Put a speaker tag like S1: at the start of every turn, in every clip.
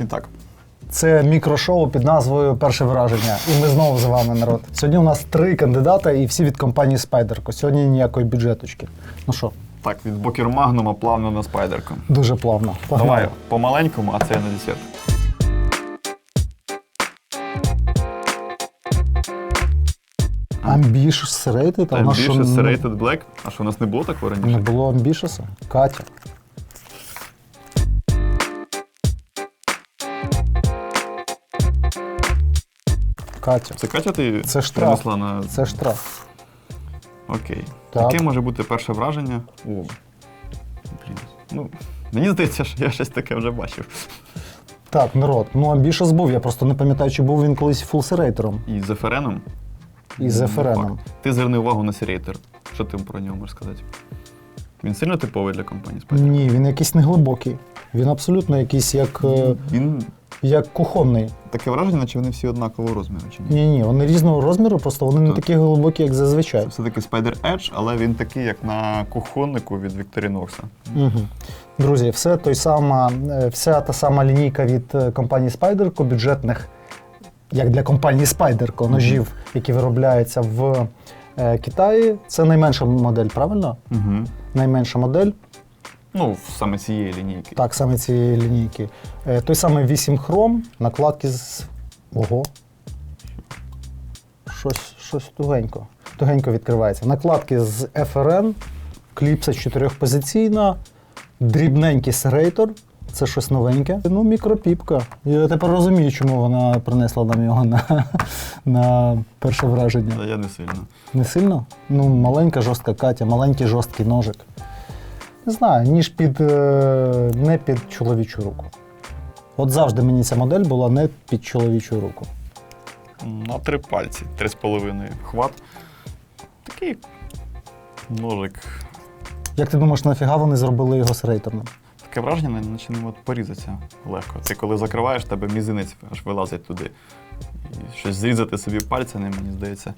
S1: І так,
S2: Це мікрошоу під назвою Перше враження. І ми знову з вами, народ. Сьогодні у нас три кандидата, і всі від компанії Спайдерко. Сьогодні ніякої бюджеточки. Ну що,
S1: так, від бокер магнума плавно на спайдерку.
S2: дуже плавно. Погнали.
S1: Давай по-маленькому, а це на десерт.
S2: Ambitious Rated, а у нас що
S1: Ambitious
S2: не-
S1: Serrated Black. А що у нас не було такого раніше?
S2: не було Ambitious? Катя. Катя,
S1: Це Катя ти
S2: Це штраф.
S1: принесла на.
S2: це штраф.
S1: Окей.
S2: Так.
S1: Яке може бути перше враження? О. Блін. Ну, мені здається, що я щось таке вже бачив.
S2: Так, народ, ну Ambitious був, я просто не пам'ятаю, чи був він колись фулсерейтером
S1: І з еференом.
S2: і з
S1: Ну,
S2: еференом.
S1: Ти зверни увагу на серейтер. Що ти про нього можеш сказати? Він сильно типовий для компанії Spider?
S2: Ні, він якийсь неглибокий. Він абсолютно якийсь як, е,
S1: Він
S2: як кухонний.
S1: таке враження, наче вони всі однакового розміру, чи ні?
S2: Ні, ні, вони різного розміру, просто вони не
S1: Так.
S2: такі глибокі, як зазвичай.
S1: Це все-таки Spider Edge, але він такий, як на кухоннику від Victorinox.
S2: Угу. Друзі, все той сама, е, вся та сама лінійка від е, компанії Spyderco, бюджетних, як для компанії Spyderco, ножів, які виробляються в е, Китаї. Це найменша модель, правильно?
S1: Угу.
S2: Найменша модель,
S1: Ну, саме цієї лінійки.
S2: так, саме цієї лінійки. Е, той самий 8 хром, накладки з. Ого. Щось, щось тугенько. Тугенько відкривається. Накладки з FRN, кліпса чотирьохпозиційна, дрібненький серейтор. Це щось новеньке. Ну, мікропіпка. Я тепер розумію, чому вона принесла нам його на, на перше враження.
S1: Але я не сильно.
S2: Не сильно? Ну, маленька жорстка Катя, маленький жорсткий ножик. Не знаю, ніж під е, не під чоловічу руку. От завжди мені ця модель була не під чоловічу руку.
S1: На три пальці, три з половиною хват. Такий ножик.
S2: Як ти думаєш, нафіга вони зробили його серейторним?
S1: Таке враження, наче от порізатися легко. Ти коли закриваєш, тебе мізинець аж вилазить туди. І щось зрізати собі пальцями, мені здається,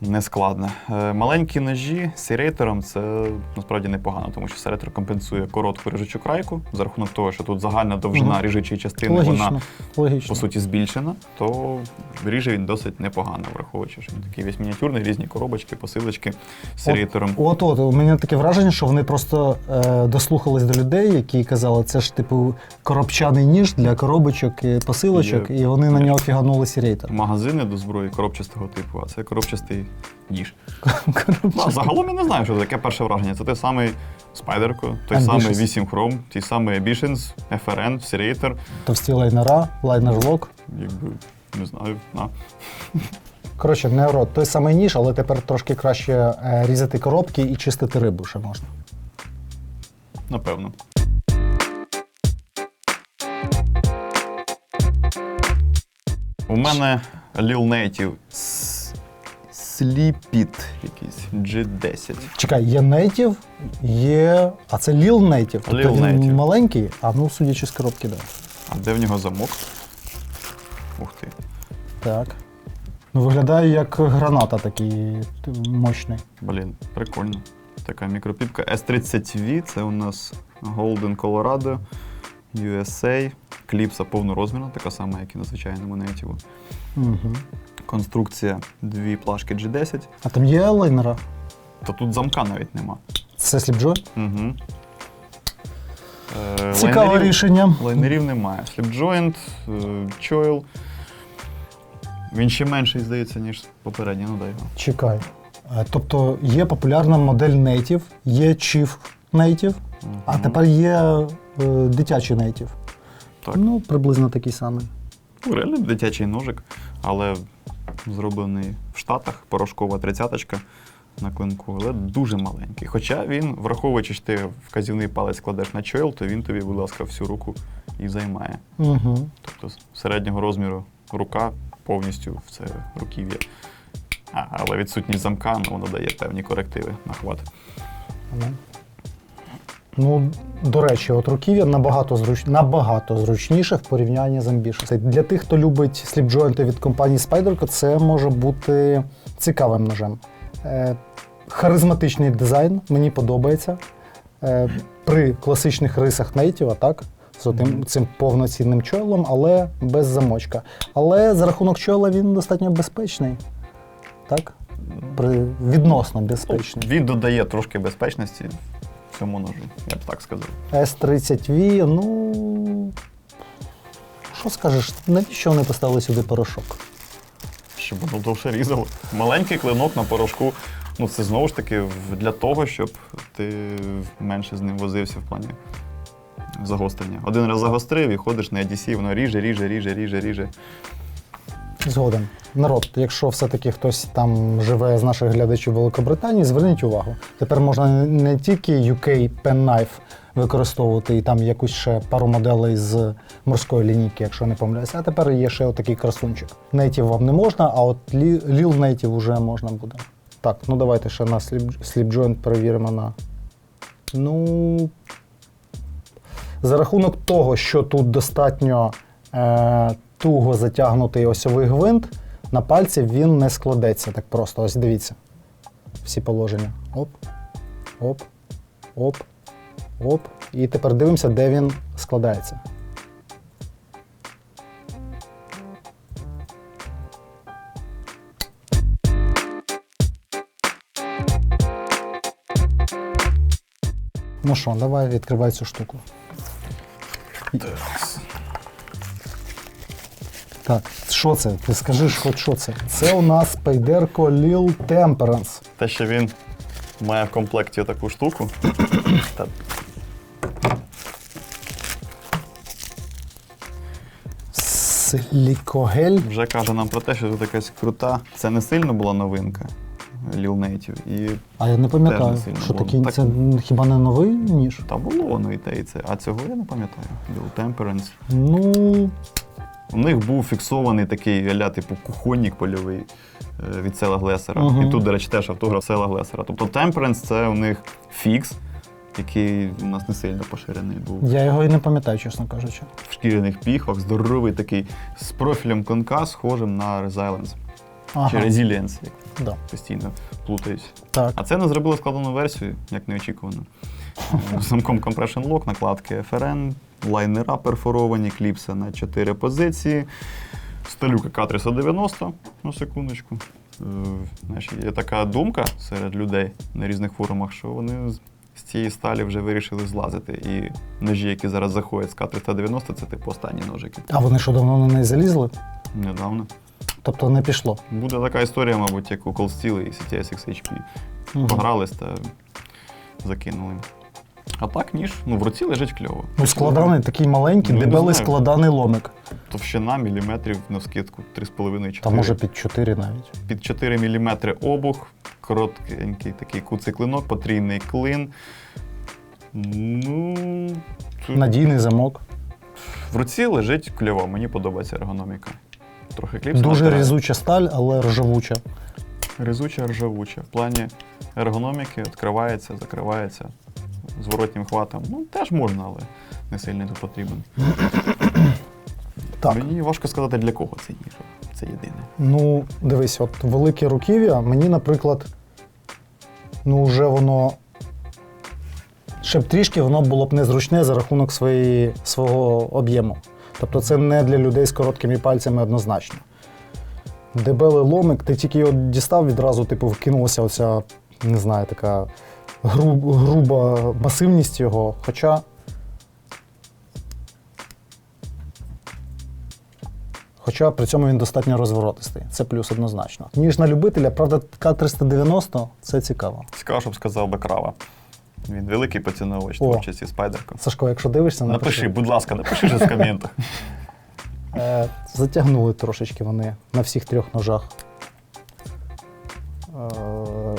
S1: не складно. Е, Маленькі ножі з серейтором це насправді непогано, тому що серейтор компенсує коротку ріжучу крайку за рахунок того, що тут загальна довжина ріжучої частини
S2: Логічно.
S1: вона
S2: логічно.
S1: по суті збільшена, то ріже він досить непогано, враховуючи, що він такий весь мініатюрний, різні коробочки, посилочки з серейтором.
S2: От от, у мене таке враження, що вони просто е, дослухались до людей, які казали, це ж типу коробчаний ніж для коробочок і посилочок,
S1: Є.
S2: і вони на нього фіганули серейтор.
S1: Магазини до зброї коробчастого типу, а це коробчастий ніж. Ну, загалом я не знаю, що таке перше враження. Це той самий Спайдерко, той самий 8 Chrome, той самий Ambitions, FRN, Serrator,
S2: Товсті лайнера, лайнер лок.
S1: якби не знаю. На.
S2: Коротше, не рот, той самий ніж, але тепер трошки краще е, різати коробки і чистити рибу ще можна.
S1: Напевно. У мене Lil Native Sleepit якийсь G10.
S2: Чекай, є Native, є. А це Lil Native. Тобто
S1: Lil
S2: він
S1: Native.
S2: маленький, а ну судячи з коробки, да.
S1: А де в нього замок? Ух ти.
S2: Так. Ну, виглядає як граната такий т- мощний.
S1: Блін, прикольно. Така мікропіпка S30V, це у нас Golden Colorado, USA, кліпса повнорозмірна, така сама, як і на звичайному нетіву.
S2: Угу.
S1: Конструкція дві плашки G10,
S2: А там є лайнера?
S1: та тут замка навіть нема.
S2: Це сліпджо?
S1: Угу. Е,
S2: Цікаве
S1: лайнерів-
S2: рішення.
S1: Лайнерів немає. Slipjoint, е, Choil. Він ще менший, здається, ніж попередній, ну дай його.
S2: Чекай. Е, Тобто є популярна модель Native, є Chief Native, а тепер є е, дитячий Native.
S1: Так.
S2: Ну, приблизно такий самий.
S1: Ну, Реально дитячий ножик, але зроблений в Штатах, порошкова тридцяточка на клинку, але дуже маленький. Хоча він, враховуючи, що ти вказівний палець кладеш на чойл, то він тобі, будь ласка, всю руку і займає.
S2: Угу.
S1: Тобто середнього розміру рука повністю в це руків'я. А, але відсутність замка ну, воно дає певні корективи на хват.
S2: Ну, до речі, от руків'я набагато, зруч... набагато зручніше в порівнянні з. Це Для тих, хто любить сліпджойнти від компанії Spyderco, це може бути цікавим ножем. Е, харизматичний дизайн, мені подобається. Е, при класичних рисах Native, так, з отим, цим повноцінним чолом, але без замочка. Але за рахунок чола він достатньо безпечний. Так? При, відносно безпечний.
S1: Він додає трошки безпечності цьому ножу, я б так сказав.
S2: С30V, ну. Що скажеш, навіщо вони поставили сюди порошок?
S1: Щоб воно довше різало. Маленький клинок на порошку. Ну, це знову ж таки для того, щоб ти менше з ним возився в плані загострення. Один раз загострив і ходиш на EDC, воно ріже, ріже, ріже, ріже, ріже.
S2: Згоден. Народ, якщо все-таки хтось там живе з наших глядачів Великобританії, зверніть увагу. Тепер можна не тільки UK Penknife використовувати і там якусь ще пару моделей з морської лінійки, якщо не помиляюся, а тепер є ще отакий красунчик. Native вам не можна, а от Lil Native вже можна буде. Так, ну давайте ще на Slip, Slip Joint перевіримо на. Ну. За рахунок того, що тут достатньо е, туго затягнутий осьовий гвинт, на пальці він не складеться так просто. Ось дивіться. Всі положення. Оп, оп, оп, оп. І тепер дивимося, де він складається. Ну що, давай відкривай цю штуку. Так, що це? Ти скажи, хоч що це? Це у нас Пейдерко Lil Temperance.
S1: Те, що він має в комплекті таку штуку. Та
S2: Силікогель.
S1: вже каже нам про те, що тут якась крута. Це не сильно була новинка Lil Native. І
S2: А я не пам'ятаю,
S1: Теж не сильно
S2: що
S1: було.
S2: такий,
S1: Так-
S2: це хіба не новий ніж?
S1: та було воно і те, і це. А цього я не пам'ятаю. Lil Temperance.
S2: Ну,
S1: У них був фіксований такий аля, типу, кухонник польовий е, від Села Глесера.
S2: Мгм.
S1: І тут, до речі, теж автограф Села Глесера. Тобто Temperance це у них фікс, який у нас не сильно поширений був.
S2: я його і не пам'ятаю, чесно кажучи.
S1: В шкіряних піхвах, здоровий такий, з профілем конка, схожим на Resilience.
S2: Ага,
S1: Чи Resilience, як
S2: да.
S1: постійно плутаюсь.
S2: Так.
S1: А це не зробили складену версію, як неочікувано. Замком Compression Lock, накладки FRN, лайнера перфоровані, кліпса на 4 позиції, сталюка К390, на секундочку. Е, Знаєш, є така думка серед людей на різних форумах, що вони з- цієї сталі вже вирішили злазити. І ножі, які зараз заходять з К390, це типу останні ножики.
S2: А вони що давно на неї залізли?
S1: Недавно.
S2: Тобто не пішло.
S1: Буде така історія, мабуть, як у Cold Steel і CTS XHP.
S2: Мгм.
S1: Погрались та закинули. А так ніж, ну в руці лежить кльово.
S2: Ну, складаний такий маленький,
S1: Ну, не
S2: дебелий
S1: знаю.
S2: складаний ломик.
S1: Товщина міліметрів на скидку 3,5-4.
S2: Та може під 4 навіть.
S1: Під 4 мм обух, короткенький такий куций клинок, потрійний клин. Ну. тут
S2: Надійний замок.
S1: В руці лежить кльово, мені подобається ергономіка. Трохи кліпс.
S2: Дуже
S1: натирає.
S2: різуча сталь, але ржавуча.
S1: Різуча, ржавуча. В плані ергономіки відкривається, закривається зворотнім хватом. Ну, теж можна, але не сильно тут потрібен.
S2: Так.
S1: Мені важко сказати, для кого цей ніж. Це єдине.
S2: Ну, дивись, от велике руків'я, мені, наприклад, ну, вже воно. Ще б трішки воно було б незручне за рахунок своєї, свого об'єму. Тобто це не для людей з короткими пальцями однозначно. Дебелий ломик, ти тільки його дістав, відразу типу, вкинулася оця, не знаю, така гру- груба масивність його. Хоча. Хоча при цьому він достатньо розворотистий. Це плюс однозначно. Ніж на любителя, правда, К390 це цікаво.
S1: Цікаво, щоб сказав би крава. Він великий поціновувач творчості спайдерка.
S2: Сашко, якщо дивишся,
S1: Напиши, будь ласка, напиши щось в коментах.
S2: Е, затягнули трошечки вони на всіх трьох ножах. Е,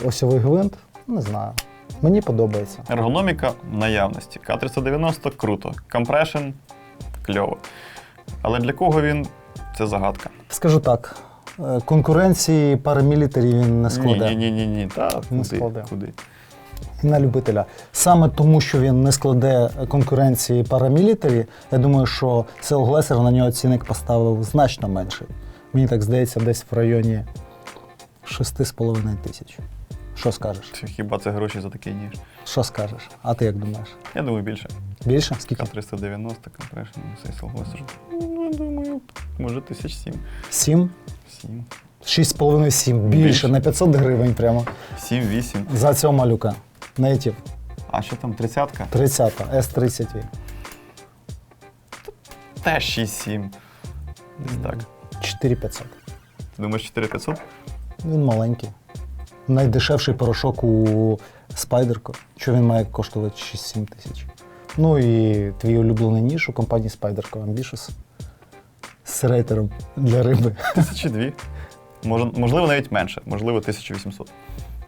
S2: осьовий гвинт, не знаю. Мені подобається.
S1: Ергономіка в наявності. К390 круто. Компрешн кльово. Але для кого він це загадка.
S2: Скажу так: е, конкуренції парамілітарі він не складе.
S1: Ні, ні, ні, ні. Та
S2: Не
S1: куди,
S2: складе.
S1: куди?
S2: на любителя. Саме тому, що він не складе конкуренції парамілітарі, я думаю, що Сел Глесер на нього цінник поставив значно менший. Мені так здається, десь в районі 6,5 тисяч. Що скажеш?
S1: Хіба це гроші за такий ніж?
S2: Що скажеш? А ти як думаєш?
S1: Я думаю, більше.
S2: Більше? Скільки?
S1: К-390, Compression, Cecil Oyster. Ну, я думаю, може тисяч сім.
S2: Сім?
S1: Сім.
S2: 6,5-7. Більше,
S1: Більше.
S2: на 500 гривень прямо.
S1: Сім, вісім.
S2: За цього малюка. Native.
S1: А що там, тридцятка?
S2: 30 S30.
S1: Теж 6-7. Десь так.
S2: 4500.
S1: Ти думаєш 4500?
S2: Він маленький. Найдешевший порошок у Спайдерко. Що він має коштувати 6-7 тисяч. Ну і твій улюблений ніж у компанії Spyderco Ambitious з рейтером для риби.
S1: Тисячі дві. Може, можливо, навіть менше. Можливо, 1800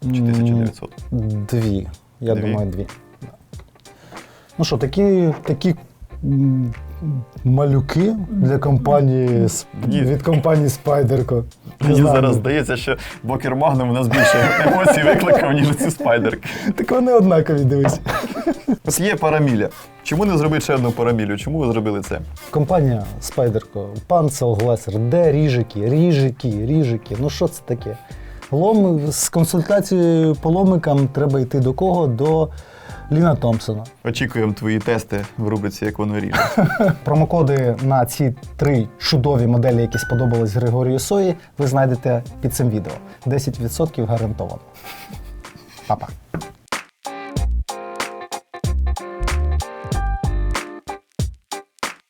S1: чи
S2: М,
S1: 1900.
S2: Дві. Я
S1: Дві?
S2: думаю, дві. Да. Ну що, такі, такі м, малюки для компанії
S1: Ні.
S2: від компанії Spyderco.
S1: Мені зараз здається, що Бокер Магнум у нас більше емоцій викликав, ніж ці спайдерки.
S2: Так вони однакові, дивись.
S1: Є параміля. Чому не зробити ще одну парамілю? Чому ви зробили це?
S2: Компанія пан Селгласер, де ріжики, ріжики, ріжики. Ну що це таке? Лом, з консультацією по ломикам треба йти до кого? До Ліна Томпсона.
S1: Очікуємо твої тести в рубриці, як воно ріже.
S2: Промокоди на ці три чудові моделі, які сподобались Григорію Сої, ви знайдете під цим відео. 10% гарантовано. Па-па.